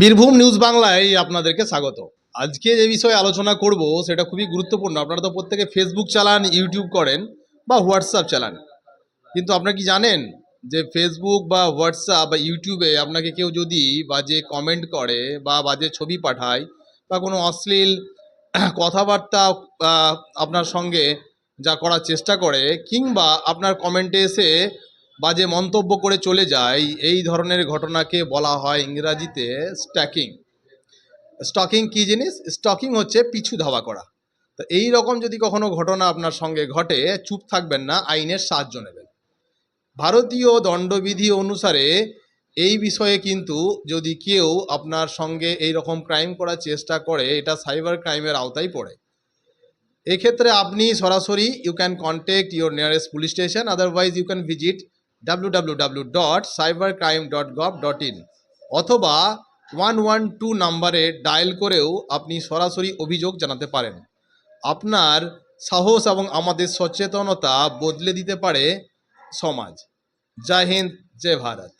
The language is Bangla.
বীরভূম নিউজ বাংলায় আপনাদেরকে স্বাগত। আজকে যে বিষয়ে আলোচনা করব, সেটা খুবই গুরুত্বপূর্ণ। আপনারা তো প্রত্যেকে ফেসবুক চালান ইউটিউব করেন বা হোয়াটসঅ্যাপ চালান। কিন্তু আপনারা কি জানেন যে ফেসবুক বা হোয়াটসঅ্যাপ বা ইউটিউবে আপনাকে কেউ যদি বাজে কমেন্ট করে বা বাজে ছবি পাঠায় বা কোনো অশ্লীল কথাবার্তা আপনার সঙ্গে যা করার চেষ্টা করে, কিংবা আপনার কমেন্টে এসে বাজে মন্তব্য করে চলে যায়, এই ধরনের ঘটনাকে বলা হয় ইংরাজিতে স্ট্যাকিং। স্টকিং কী জিনিস? স্টকিং হচ্ছে পিছু ধাওয়া করা। তো এই রকম যদি কখনো ঘটনা আপনার সঙ্গে ঘটে, চুপ থাকবেন না, আইনের সাহায্য নেবেন। ভারতীয় দণ্ডবিধি অনুসারে এই বিষয়ে কিন্তু যদি কেউ আপনার সঙ্গে এই রকম ক্রাইম করার চেষ্টা করে, এটা সাইবার ক্রাইমের আওতায় পড়ে। এক্ষেত্রে আপনি সরাসরি you can contact your nearest police station otherwise you can visit W dot cyber crime dot dot in অথবা ওয়ান ওয়ান টু নাম্বারে ডায়াল করেও আপনি সরাসরি অভিযোগ জানাতে পারেন। আপনার সাহস এবং আমাদের সচেতনতা বদলে দিতে পারে সমাজ। জয় হিন্দ, জয় ভারত।